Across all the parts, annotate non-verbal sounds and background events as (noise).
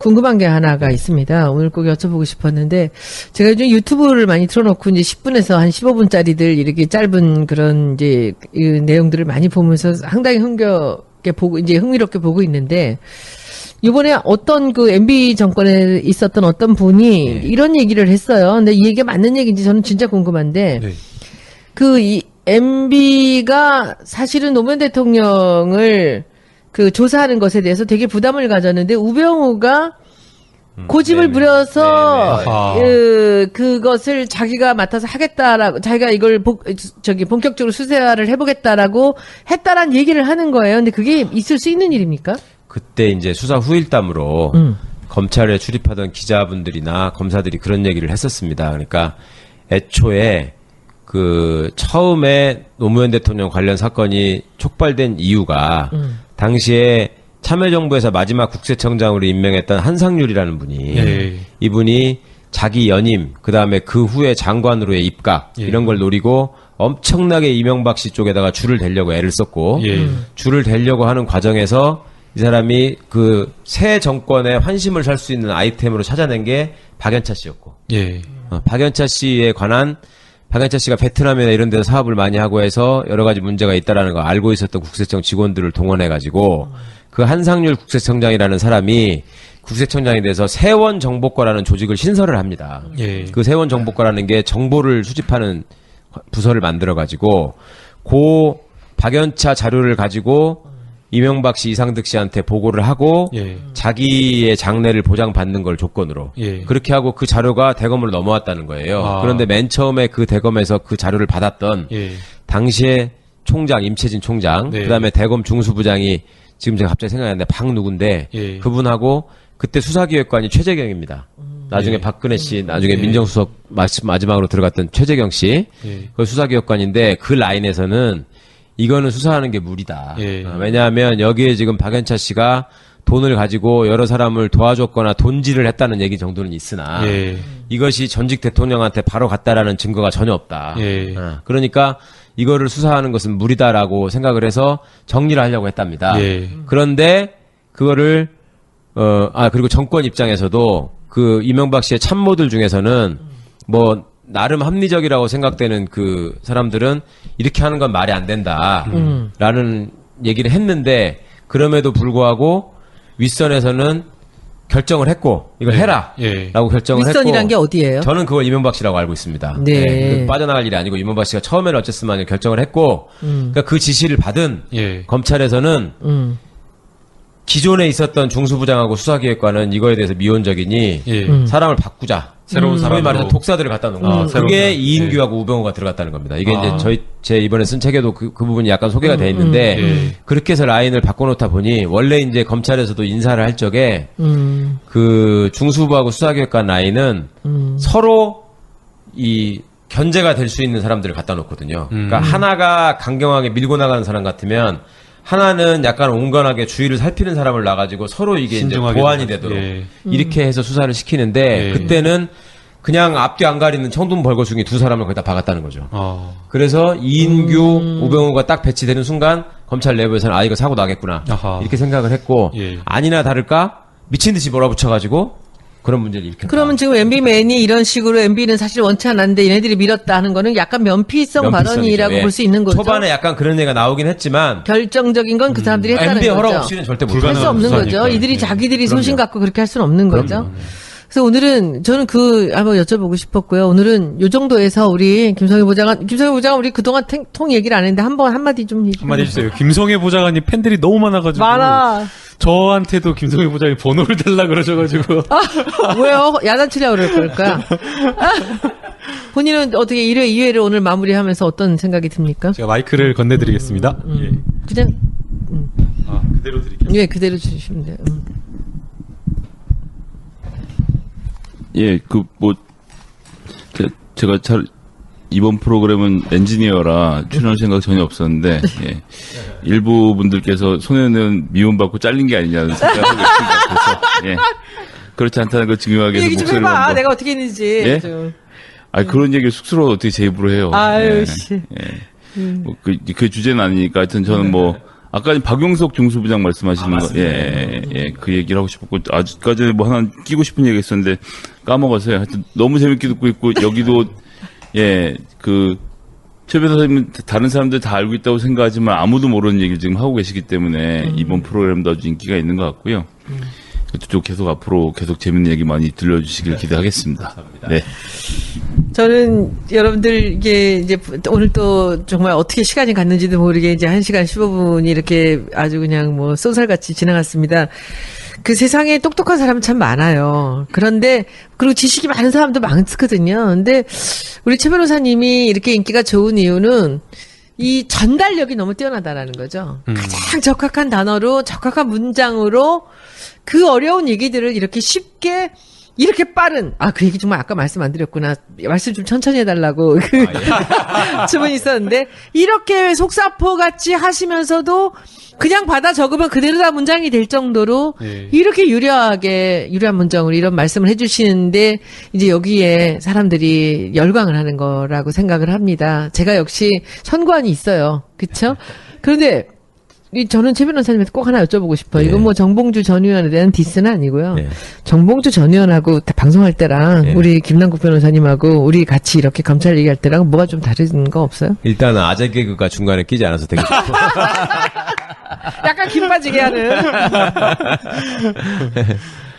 궁금한 게 하나가 있습니다. 오늘 꼭 여쭤보고 싶었는데 제가 요즘 유튜브를 많이 틀어놓고 이제 10분에서 한 15분짜리들 이렇게 짧은 그런 이제 이 내용들을 많이 보면서 상당히 흥겹게 보고 이제 흥미롭게 보고 있는데 이번에 어떤 그 MB 정권에 있었던 어떤 분이 이런 얘기를 했어요. 근데 이 얘기가 맞는 얘기인지 저는 진짜 궁금한데 네. 그이 MB가 사실은 노무현 대통령을 그 조사하는 것에 대해서 되게 부담을 가졌는데 우병우가 고집을 네네. 부려서 네네. 그 그것을 자기가 맡아서 하겠다라고 자기가 이걸 복, 저기 본격적으로 수사를 해보겠다라고 했다란 얘기를 하는 거예요. 근데 그게 있을 수 있는 일입니까? 그때 이제 수사 후일담으로 음. 검찰에 출입하던 기자분들이나 검사들이 그런 얘기를 했었습니다. 그러니까 애초에 그 처음에 노무현 대통령 관련 사건이 촉발된 이유가 음. 당시에 참여정부에서 마지막 국세청장으로 임명했던 한상률이라는 분이 예. 이분이 자기 연임 그다음에 그 후에 장관으로의 입각 예. 이런 걸 노리고 엄청나게 이명박 씨 쪽에다가 줄을 대려고 애를 썼고 예. 줄을 대려고 하는 과정에서 이 사람이 그 새 정권의 환심을 살 수 있는 아이템으로 찾아낸 게 박연차 씨였고 예. 어, 박연차 씨에 관한 박연차 씨가 베트남이나 이런 데서 사업을 많이 하고 해서 여러 가지 문제가 있다라는 거 알고 있었던 국세청 직원들을 동원해 가지고 그 한상률 국세청장이라는 사람이 국세청장이 돼서 세원 정보과라는 조직을 신설을 합니다. 예. 그 세원 정보과라는 게 정보를 수집하는 부서를 만들어 가지고 고 박연차 자료를 가지고 이명박 씨, 이상득 씨한테 보고를 하고 예. 자기의 장래를 보장받는 걸 조건으로 예. 그렇게 하고 그 자료가 대검으로 넘어왔다는 거예요. 아. 그런데 맨 처음에 그 대검에서 그 자료를 받았던 예. 당시에 총장 임채진 총장, 네. 그다음에 대검 중수부장이 지금 제가 갑자기 생각이 나는데 박 누군데 예. 그분하고 그때 수사기획관이 최재경입니다. 나중에 예. 박근혜 씨, 나중에 예. 민정수석 마- 마지막으로 들어갔던 최재경 씨, 예. 그 수사기획관인데 그 라인에서는 이거는 수사하는 게 무리다. 예. 어, 왜냐하면 여기에 지금 박연차 씨가 돈을 가지고 여러 사람을 도와줬거나 돈질을 했다는 얘기 정도는 있으나 예. 이것이 전직 대통령한테 바로 갔다라는 증거가 전혀 없다. 예. 어, 그러니까 이거를 수사하는 것은 무리다라고 생각을 해서 정리를 하려고 했답니다. 예. 그런데 그거를 어, 아 그리고 정권 입장에서도 그 이명박 씨의 참모들 중에서는 뭐 나름 합리적이라고 생각되는 그 사람들은 이렇게 하는 건 말이 안 된다라는 얘기를 했는데 그럼에도 불구하고 윗선에서는 결정을 했고 이걸 해라. 예. 라고 결정을 윗선이란 했고 게 어디예요? 저는 그걸 이명박 씨라고 알고 있습니다. 네. 그 빠져나갈 일이 아니고 이명박 씨가 처음에는 어쨌으면 결정을 했고 음. 그러니까 그 지시를 받은 예. 검찰에서는 음. 기존에 있었던 중수부장하고 수사기획관은 이거에 대해서 미온적이니 예. 음. 사람을 바꾸자. 새로운 소위 사람으로. 말해서 독사들을 갖다 놓은 아, 거. 새로운 그게 사람. 이인규하고 우병우가 들어갔다는 겁니다. 이게 아. 이제 저희 제 이번에 쓴 책에도 그, 그 부분이 약간 소개가 돼 있는데 예. 그렇게 해서 라인을 바꿔놓다 보니 원래 이제 검찰에서도 인사를 할 적에 음. 그 중수부하고 수사기획관 라인은 음. 서로 이 견제가 될 수 있는 사람들을 갖다 놓거든요. 음. 그러니까 하나가 강경하게 밀고 나가는 사람 같으면 하나는 약간 온건하게 주의를 살피는 사람을 놔가지고 서로 이게 이제 신중하게 보완이 좀- 되도록 예. 이렇게 해서 수사를 시키는데 예. 그때는 그냥 앞뒤 안 가리는 청둔 벌거숭이 두 사람을 거기다 박았다는 거죠. 어. 그래서 이인규, 우병우가 딱 배치되는 순간 검찰 내부에서는 아 이거 사고 나겠구나 아하. 이렇게 생각을 했고 예. 아니나 다를까 미친 듯이 몰아붙여가지고 그런 문제를 일으켰다. 그러면 지금 MB맨이 이런 식으로 MB는 사실 원치 않았는데 얘네들이 밀었다 하는 거는 약간 면피성 면피성이죠. 발언이라고 예. 볼 수 있는 거죠. 초반에 약간 그런 얘기가 나오긴 했지만 결정적인 건 그 사람들이 했다는 MB의 허락 거죠. 없이는 절대 못할수 불가능한 없는 수사니까. 거죠. 이들이 예. 자기들이 그럼요. 소신 갖고 그렇게 할 수는 없는 거죠. 그럼요. 그래서 오늘은 저는 그 한번 여쭤보고 싶었고요. 오늘은 요 정도에서 우리 김성희 보좌관, 김성희 보좌관 우리 그동안 탱- 통 얘기를 안 했는데 한번 한마디 좀 얘기. 한마디 해주세요. 김성애 보좌관님 팬들이 너무 많아가지고. 많아. 저한테도 김성애 보좌관이 번호를 달라 그러셔가지고. 왜요? 야단치려고 그럴 걸까? 본인은 어떻게 1회, 2회를 오늘 마무리하면서 어떤 생각이 듭니까? 제가 마이크를 건네드리겠습니다. 음. 그냥, 예. 아, 그대로 드릴게요. 예, 그대로 주시면 돼요. 음. 예, 그, 뭐, 제, 제가 잘, 이번 프로그램은 엔지니어라 출연할 생각 전혀 없었는데, 예. 일부 분들께서 손해는 미움받고 잘린 게 아니냐는 생각을 하고 있습니다. 그래서, 예. 그렇지 않다는 걸 증명하기 위해서 얘기 좀 목소리를 해봐. 한번. 내가 어떻게 했는지. 예? 좀. 아 그런 얘기를 쑥스러워 어떻게 제 입으로 해요. 아유, 예. 씨. 예. 뭐 그, 그 주제는 아니니까 하여튼 저는 뭐, 아까 박용석 중수부장 말씀하시는 아, 거, 예, 예, 예, 그 얘기를 하고 싶었고, 아직까지 뭐 하나 끼고 싶은 얘기 있었는데, 까먹었어요. 하여튼 너무 재밌게 듣고 있고, 여기도, 예, 그, 최 변호사님은 다른 사람들 다 알고 있다고 생각하지만 아무도 모르는 얘기를 지금 하고 계시기 때문에 이번 프로그램도 아주 인기가 있는 것 같고요. 또 계속 앞으로 계속 재밌는 얘기 많이 들려주시길 기대하겠습니다. 네. 저는 여러분들 이게 이제 오늘 또 정말 어떻게 시간이 갔는지도 모르게 이제 1시간 15분이 이렇게 아주 그냥 뭐 쏜살같이 지나갔습니다. 그 세상에 똑똑한 사람 참 많아요. 그런데 그리고 지식이 많은 사람도 많거든요. 근데 우리 최 변호사님이 이렇게 인기가 좋은 이유는 이 전달력이 너무 뛰어나다라는 거죠. 가장 적합한 단어로 적합한 문장으로 그 어려운 얘기들을 이렇게 쉽게 이렇게 빠른 아 그 얘기 정말 아까 말씀 안 드렸구나 말씀 좀 천천히 해달라고 (laughs) 그 (laughs) 주문이 있었는데 이렇게 속사포 같이 하시면서도 그냥 받아 적으면 그대로 다 문장이 될 정도로 예. 이렇게 유려하게 유려한 문장으로 이런 말씀을 해주시는데 이제 여기에 사람들이 열광을 하는 거라고 생각을 합니다. 제가 역시 선관이 있어요. 그렇죠? (laughs) 그런데 이 저는 최 변호사님한테 꼭 하나 여쭤보고 싶어요. 이건 뭐 정봉주 전 의원에 대한 디스는 아니고요. 네. 정봉주 전 의원하고 다 방송할 때랑 네. 우리 김남국 변호사님하고 우리 같이 이렇게 검찰 얘기할 때랑 뭐가 좀 다른 거 없어요? 일단은 아재 개그가 중간에 끼지 않아서 되게 좋고. (laughs) 약간 김 빠지게 하는.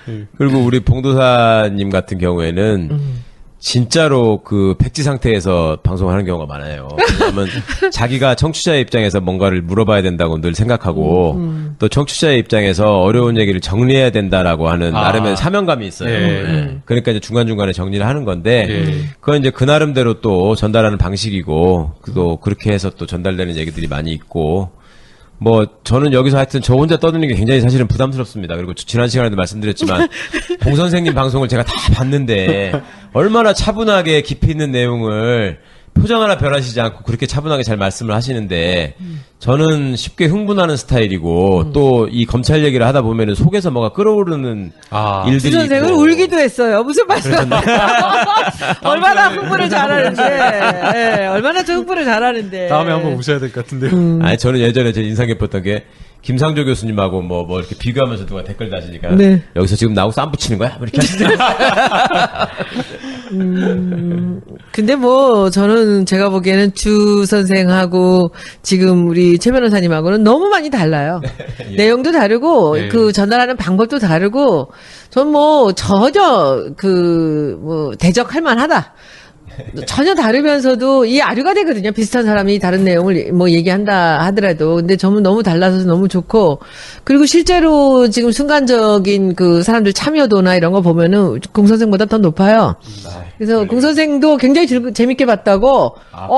(laughs) 그리고 우리 봉도사님 같은 경우에는 음. 진짜로 그 백지 상태에서 방송하는 경우가 많아요. 왜냐면 (laughs) 자기가 청취자의 입장에서 뭔가를 물어봐야 된다고 늘 생각하고 음, 또 청취자의 입장에서 어려운 얘기를 정리해야 된다라고 하는 아. 나름의 사명감이 있어요. 예. 예. 그러니까 이제 중간중간에 정리를 하는 건데 예. 그건 이제 그 나름대로 또 전달하는 방식이고 또 그렇게 해서 또 전달되는 얘기들이 많이 있고 뭐 저는 여기서 하여튼 저 혼자 떠드는 게 굉장히 사실은 부담스럽습니다. 그리고 저- 지난 시간에도 말씀드렸지만 봉 선생님 방송을 제가 다 봤는데 얼마나 차분하게 깊이 있는 내용을 표정 하나 별하시지 않고 그렇게 차분하게 잘 말씀을 하시는데 저는 쉽게 흥분하는 스타일이고 또 이 검찰 얘기를 하다 보면은 속에서 뭐가 끓어오르는 아. 일들이 주 선생은 있고 울기도 했어요. 무슨 말씀? (laughs) 얼마나 흥분을 잘하는데, 예, 얼마나 저 흥분을 잘하는데. 다음에 한번 우셔야 될 것 같은데요. 음. 아니 저는 예전에 제 인상 깊었던 게 김상조 교수님하고 뭐 뭐 이렇게 비교하면서 누가 댓글 다시니까 네. 여기서 지금 나하고 쌈 붙이는 거야? 뭐 이렇게 하시더라고요. (laughs) 근데 뭐 저는 제가 보기에는 주 선생하고 지금 우리 최 변호사님하고는 너무 많이 달라요. (laughs) 내용도 다르고 네. 그 전달하는 방법도 다르고 전 뭐 전혀 그 뭐 대적할 만하다. 전혀 다르면서도 이 아류가 되거든요. 비슷한 사람이 다른 내용을 뭐 얘기한다 하더라도. 근데 저는 너무 달라서 너무 좋고. 그리고 실제로 지금 순간적인 그 사람들 참여도나 이런 거 보면은 공선생보다 더 높아요. 그래서 공 선생도 굉장히 즐, 재밌게 봤다고. 어,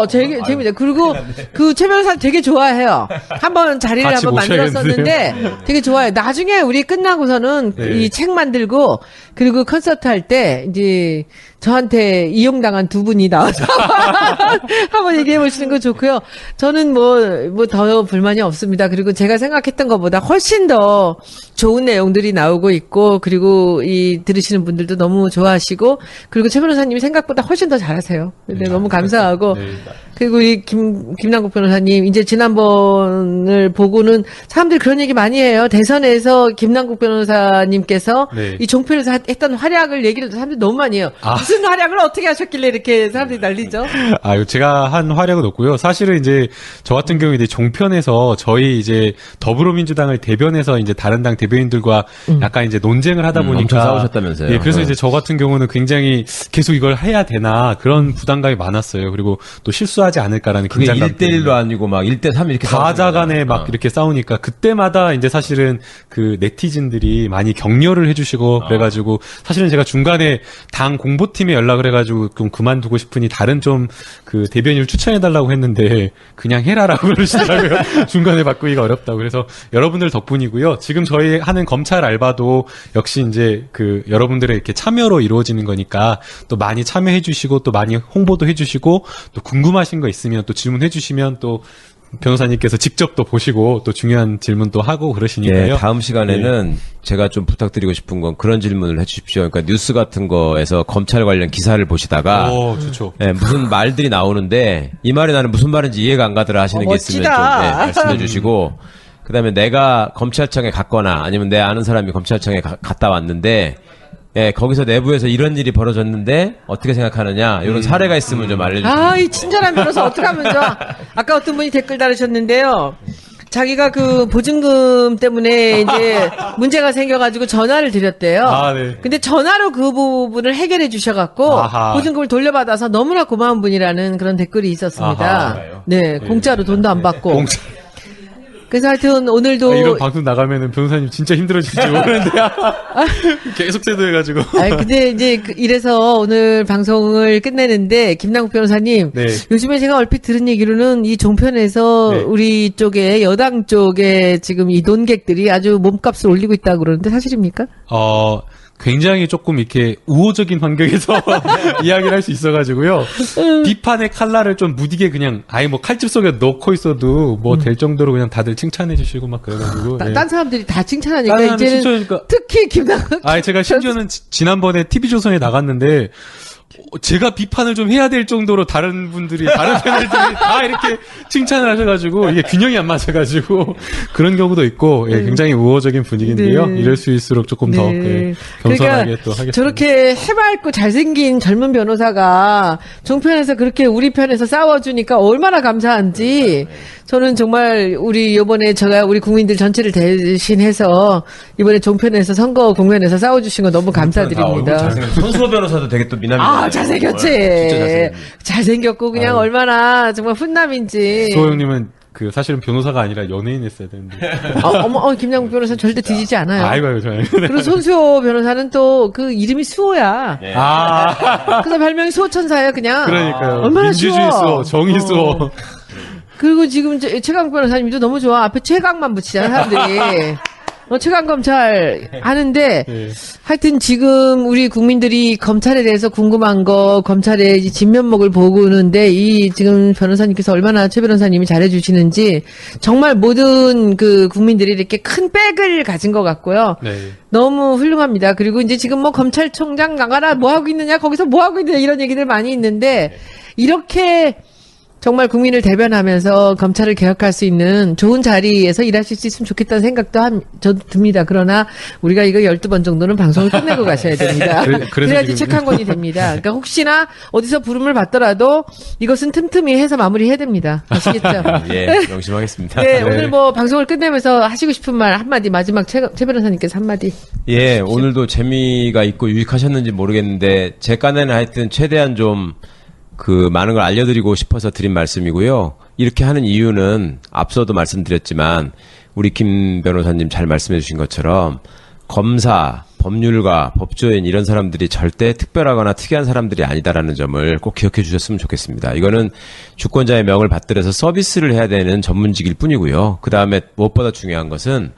어, 되게 재밌다. 그리고 그 최 변호사 되게 좋아해요. 한번 자리를 같이 한번 만들었었는데 되게 좋아요. 나중에 우리 끝나고서는 네. 이책 만들고 그리고 콘서트 할 때 이제 저한테 이용당한 두 분이 나와서 (laughs) 한번 얘기해 보시는 거 좋고요. 저는 뭐 뭐 더 불만이 없습니다. 그리고 제가 생각했던 것보다 훨씬 더 좋은 내용들이 나오고 있고 그리고 이 들으시는 분들도 너무 좋아하시고 그리고 최 변호사님이 생각보다 훨씬 더 잘하세요. 네, 너무 감사하고 네. 그리고 우리 김, 김남국 변호사님, 이제 지난번을 보고는 사람들이 그런 얘기 많이 해요. 대선에서 김남국 변호사님께서 네. 이 종편에서 하- 했던 활약을 얘기를 사람들이 너무 많이 해요. 아. 무슨 활약을 어떻게 하셨길래 이렇게 사람들이 난리죠? 아, 이거 제가 한 활약은 없고요. 사실은 이제 저 같은 경우 이제 종편에서 저희 이제 더불어민주당을 대변해서 이제 다른 당 대변인들과 약간 이제 논쟁을 하다 음, 보니까 엄청 싸우셨다면서요. 예, 그래서 네. 이제 저 같은 경우는 굉장히 계속 이걸 해야 되나 그런 부담감이 많았어요. 그리고 또 실수하지 않을까라는 그게 긴장감 1대1도 때문에. 아니고 막 1대3 이렇게 싸우는 간에. 막 어. 이렇게 싸우니까 그때마다 이제 사실은 그 네티즌들이 많이 격려를 해주시고 그래가지고 사실은 제가 중간에 당 공보팀에 연락을 해가지고 좀 그만두고 싶으니 다른 좀 그 대변인을 추천해달라고 했는데 그냥 해라라고 (laughs) 그러시더라고요. 중간에 바꾸기가 어렵다고. 그래서 여러분들 덕분이고요. 지금 저희 하는 검찰 알바도 역시 이제 그 여러분들의 이렇게 참여로 이루어지는 거니까 또 많이 참여해 주시고 또 많이 홍보도 해 주시고 또 궁금하신 거 있으면 또 질문해 주시면 또 변호사님께서 직접 또 보시고 또 중요한 질문도 하고 그러시니까요. 예, 다음 시간에는 제가 좀 부탁드리고 싶은 건 그런 질문을 해주십시오. 그러니까 뉴스 같은 거에서 검찰 관련 기사를 보시다가 오, 좋죠. 예, 무슨 말들이 나오는데 이 말이 나는 무슨 말인지 이해가 안 가더라 하시는 어, 게 있으면 좀. 예, 말씀해 주시고 그다음에 내가 검찰청에 갔거나 아니면 내 아는 사람이 검찰청에 가- 갔다 왔는데 예, 거기서 내부에서 이런 일이 벌어졌는데 어떻게 생각하느냐 이런 사례가 있으면 좀 알려주세요. 아, 이 친절한 변호사 어떡하면 좋아. 아까 어떤 분이 댓글 달으셨는데요. 자기가 그 보증금 때문에 이제 문제가 생겨가지고 전화를 드렸대요. 아, 네. 근데 전화로 그 부분을 해결해 주셔갖고 아하. 보증금을 돌려받아서 너무나 고마운 분이라는 그런 댓글이 있었습니다. 아하. 네, 공짜로 돈도 안 받고. 공짜- 그래서 하여튼 오늘도 아, 이런 방송 나가면은 변호사님 진짜 힘들어질지 모르는데 (laughs) (laughs) 계속 세도해가지고. 아 근데 이제 그- 이래서 오늘 방송을 끝내는데 김남국 변호사님 네. 요즘에 제가 얼핏 들은 얘기로는 이 종편에서 네. 우리 쪽에 여당 쪽에 지금 이 논객들이 아주 몸값을 올리고 있다 고 그러는데 사실입니까? 어, 굉장히 조금 이렇게 우호적인 환경에서 (laughs) (laughs) 이야기를 할 수 있어가지고요. 비판의 칼날을 좀 무디게 그냥 아예 뭐 칼집 속에 넣고 있어도 뭐 될 정도로 그냥 다들 칭찬해 주시고 막 그래가지고. 따- 예. 딴 사람들이 다 칭찬하니까 다른 사람들 이제는 칭찬하니까. 특히 김남국 아, 제가 심지어는 지- 지난번에 TV조선에 나갔는데, 어, 제가 비판을 좀 해야 될 정도로 다른 분들이, 다른 패널들이 다 이렇게 칭찬을 하셔가지고, 이게 균형이 안 맞아가지고, (laughs) 그런 경우도 있고, 예, 굉장히 우호적인 분위기인데요. 네. 이럴 수 있을수록 조금 더, 예, 겸손하게 그러니까 또 하겠습니다. 저렇게 해맑고 잘생긴 젊은 변호사가 종편에서 그렇게 우리 편에서 싸워주니까 얼마나 감사한지 저는 정말 우리 이번에 제가 우리 국민들 전체를 대신해서 이번에 종편에서 선거 공연에서 싸워주신 거 너무 감사드립니다. 손수호 변호사도 되게 또 미남이 아 잘생겼지. 진짜 잘생겼네. 잘생겼고 그냥 얼마나 정말 훈남인지. 수호 형님은 그, 사실은 변호사가 아니라 연예인 했어야 되는데. 어, 어머, 어, 김양국 변호사 는 절대 뒤지지 않아요. 아이고, 아이고, 저는. 그리고 손수호 변호사는 또 그 이름이 수호야. 아, 그래서 별명이 수호천사예요, 그냥. 그러니까요. 얼마나 민주주의. 수호, 정의 수호. 어. 그리고 지금 최강 변호사님도 너무 좋아. 앞에 최강만 붙이잖아, 사람들이. 어, 최강 검찰 하는데 예. (laughs) 하여튼 지금 우리 국민들이 검찰에 대해서 궁금한 거 검찰의 이 진면목을 보고는데 이 지금 변호사님께서 얼마나 최 변호사님이 잘해주시는지 정말 모든 그 국민들이 이렇게 큰 백을 가진 것 같고요. 네. 너무 훌륭합니다. 그리고 이제 지금 뭐 검찰총장 나가라 뭐 하고 있느냐 거기서 뭐 하고 있느냐 이런 얘기들 많이 있는데 이렇게 정말 국민을 대변하면서 검찰을 개혁할 수 있는 좋은 자리에서 일하실 수 있으면 좋겠다는 생각도 함, 저 듭니다. 그러나 우리가 이거 12번 정도는 방송을 끝내고 가셔야 됩니다. (laughs) 그래- 지금- 책한 권이 됩니다. 그러니까 혹시나 어디서 부름을 받더라도 이것은 틈틈이 해서 마무리해야 됩니다. 아시겠죠? (laughs) 예, 명심하겠습니다. 네, 오늘 뭐 방송을 끝내면서 하시고 싶은 말 한마디 마지막 최, 최 변호사님께서 한마디. 예, 오늘도 재미가 있고 유익하셨는지 모르겠는데 제 깐에는 하여튼 최대한 좀 그 많은 걸 알려드리고 싶어서 드린 말씀이고요. 이렇게 하는 이유는 앞서도 말씀드렸지만 우리 김 변호사님 잘 말씀해 주신 것처럼 검사, 법률가, 법조인 이런 사람들이 절대 특별하거나 특이한 사람들이 아니다라는 점을 꼭 기억해 주셨으면 좋겠습니다. 이거는 주권자의 명을 받들어서 서비스를 해야 되는 전문직일 뿐이고요. 그 다음에 무엇보다 중요한 것은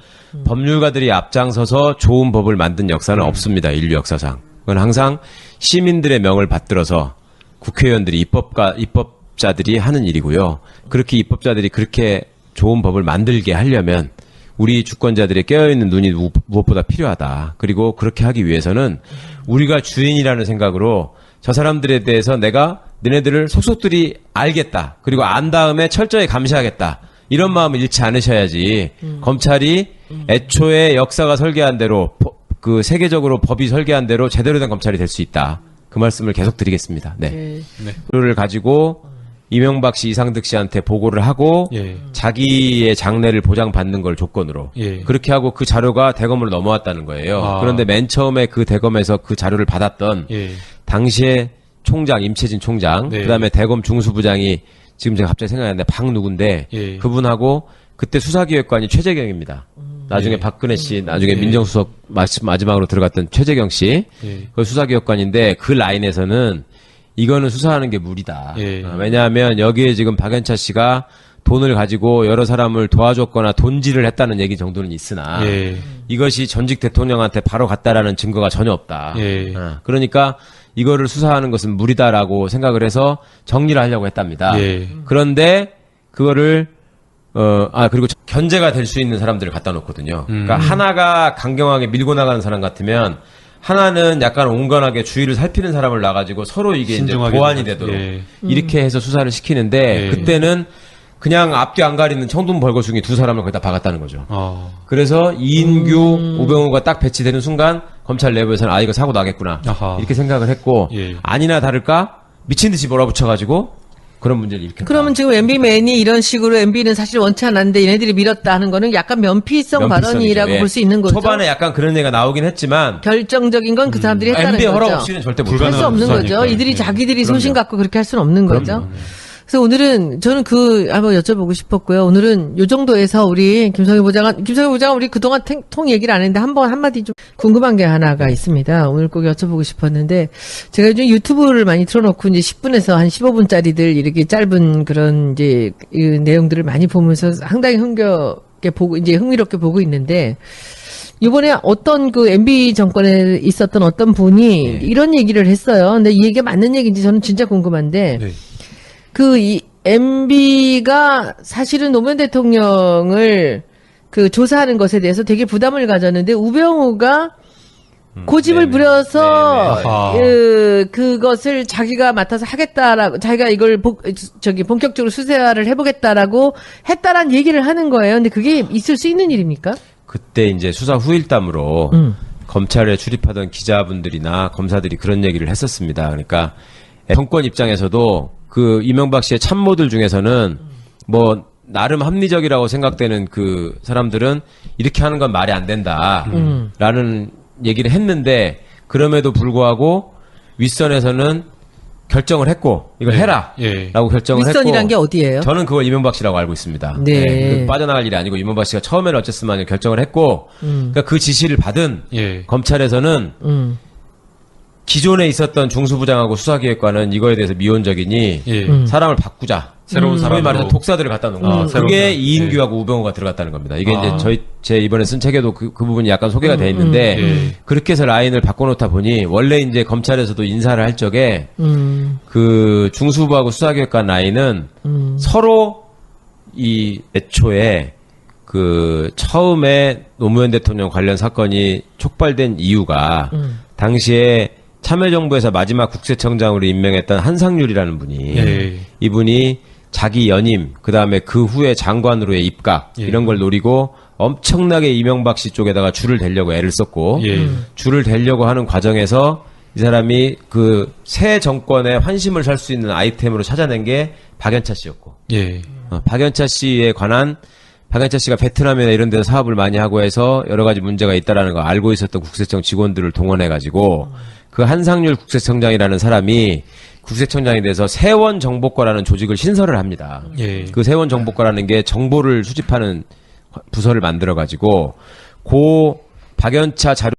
법률가들이 앞장서서 좋은 법을 만든 역사는 없습니다. 인류 역사상. 그건 항상 시민들의 명을 받들어서 국회의원들이 입법가 입법자들이 하는 일이고요. 그렇게 입법자들이 그렇게 좋은 법을 만들게 하려면 우리 주권자들의 깨어있는 눈이 무- 무엇보다 필요하다. 그리고 그렇게 하기 위해서는 우리가 주인이라는 생각으로 저 사람들에 대해서 내가 너네들을 속속들이 알겠다. 그리고 안 다음에 철저히 감시하겠다. 이런 마음을 잃지 않으셔야지 검찰이 애초에 역사가 설계한 대로 법- 그 세계적으로 법이 설계한 대로 제대로 된 검찰이 될 수 있다. 그 말씀을 계속 드리겠습니다. 네. 네. 를 가지고 이명박 씨, 이상득 씨한테 보고를 하고 예. 자기의 장래를 보장받는 걸 조건으로 예. 그렇게 하고 그 자료가 대검으로 넘어왔다는 거예요. 아. 그런데 맨 처음에 그 대검에서 그 자료를 받았던 예. 당시에 총장 임채진 총장 네. 그다음에 대검 중수부장이 지금 제가 갑자기 생각이 나는데 박 누군데 예. 그분하고 그때 수사기획관이 최재경입니다. 나중에 예. 박근혜 씨, 나중에 예. 민정수석 마지- 마지막으로 들어갔던 최재경 씨, 예. 그 수사기획관인데 그 라인에서는 이거는 수사하는 게 무리다. 예. 어, 왜냐하면 여기에 지금 박연차 씨가 돈을 가지고 여러 사람을 도와줬거나 돈질을 했다는 얘기 정도는 있으나 예. 이것이 전직 대통령한테 바로 갔다라는 증거가 전혀 없다. 예. 어, 그러니까 이거를 수사하는 것은 무리다라고 생각을 해서 정리를 하려고 했답니다. 예. 그런데 그거를 어, 아, 그리고 견제가 될 수 있는 사람들을 갖다 놓거든요. 음. 그러니까 하나가 강경하게 밀고 나가는 사람 같으면 하나는 약간 온건하게 주위를 살피는 사람을 놔가지고 서로 이게 이제 보완이 좀, 되도록 예. 이렇게 해서 수사를 시키는데 예. 그때는 그냥 앞뒤 안 가리는 청둔 벌거숭이 두 사람을 거기다 박았다는 거죠. 어. 그래서 이인규, 우병우가 딱 배치되는 순간 검찰 내부에서는 아 이거 사고 나겠구나 아하. 이렇게 생각을 했고 예. 아니나 다를까 미친 듯이 몰아붙여가지고 그런 문제를 일으켰다. 그러면 지금 MB맨이 이런 식으로 MB는 사실 원치 않았는데 얘네들이 밀었다 하는 거는 약간 면피성 면피성이죠. 발언이라고 예. 볼 수 있는 거죠. 초반에 약간 그런 얘기가 나오긴 했지만 결정적인 건 그 사람들이 했다는 MB 허락 거죠. 없이는 절대 못할수 불가능한 없는 거죠. 수사니까. 이들이 예. 자기들이 그럼요. 소신 갖고 그렇게 할 수는 없는 거죠. 그럼요. 그래서 오늘은 저는 그 한번 여쭤보고 싶었고요. 오늘은 요 정도에서 우리 김성희 부장은 김성희 부장은 우리 그동안 탱- 통 얘기를 안 했는데 한번 한마디 좀 궁금한 게 하나가 있습니다. 오늘 꼭 여쭤보고 싶었는데 제가 요즘 유튜브를 많이 틀어놓고 이제 10분에서 한 15분짜리들 이렇게 짧은 그런 이제 이 내용들을 많이 보면서 상당히 흥겹게 보고 이제 흥미롭게 보고 있는데 이번에 어떤 그 MB 정권에 있었던 어떤 분이 예. 이런 얘기를 했어요. 근데 이 얘기가 맞는 얘기인지 저는 진짜 궁금한데 네. 그 이 MB가 사실은 노무현 대통령을 그 조사하는 것에 대해서 되게 부담을 가졌는데 우병우가 고집을 네네. 부려서 네네. 그 그것을 자기가 맡아서 하겠다라고 자기가 이걸 복, 저기 본격적으로 수사를 해보겠다라고 했다란 얘기를 하는 거예요. 근데 그게 있을 수 있는 일입니까? 그때 이제 수사 후일담으로 음. 검찰에 출입하던 기자분들이나 검사들이 그런 얘기를 했었습니다. 그러니까 정권 입장에서도 그 이명박 씨의 참모들 중에서는 뭐 나름 합리적이라고 생각되는 그 사람들은 이렇게 하는 건 말이 안 된다라는 얘기를 했는데 그럼에도 불구하고 윗선에서는 결정을 했고 이걸 네. 해라 예. 라고 결정을 했고 윗선이란 게 어디예요? 저는 그걸 이명박 씨라고 알고 있습니다. 네. 그 빠져나갈 일이 아니고 이명박 씨가 처음에는 어쨌으면 결정을 했고, 그러니까 그 지시를 받은 예. 검찰에서는 음. 기존에 있었던 중수부장하고 수사기획관은 이거에 대해서 미온적이니 예. 사람을 바꾸자. 새로운 소위 사람으로. 말해서 독사들을 갖다 놓은 아, 거예요. 새로운 그게 사람. 이인규하고 우병우가 들어갔다는 겁니다. 이게 아. 이제 저희 제 이번에 쓴 책에도 그, 그 부분이 약간 소개가 돼 있는데 예. 그렇게 해서 라인을 바꿔놓다 보니 원래 이제 검찰에서도 인사를 할 적에 음. 그 중수부하고 수사기획관 라인은 음. 서로 이 애초에 그 처음에 노무현 대통령 관련 사건이 촉발된 이유가 음. 당시에 참여정부에서 마지막 국세청장으로 임명했던 한상률이라는 분이 예. 이분이 자기 연임 그 다음에 그 후에 장관으로의 입각 예. 이런 걸 노리고 엄청나게 이명박 씨 쪽에다가 줄을 대려고 애를 썼고 예. 줄을 대려고 하는 과정에서 이 사람이 그 새 정권의 환심을 살 수 있는 아이템으로 찾아낸 게 박연차 씨였고 예. 어, 박연차 씨에 관한 박연차 씨가 베트남이나 이런 데서 사업을 많이 하고 해서 여러 가지 문제가 있다라는 걸 알고 있었던 국세청 직원들을 동원해 가지고 그 한상률 국세청장이라는 사람이 국세청장에 대해서 세원 정보과라는 조직을 신설을 합니다. 예. 그 세원 정보과라는 게 정보를 수집하는 부서를 만들어 가지고 고 박연차 자료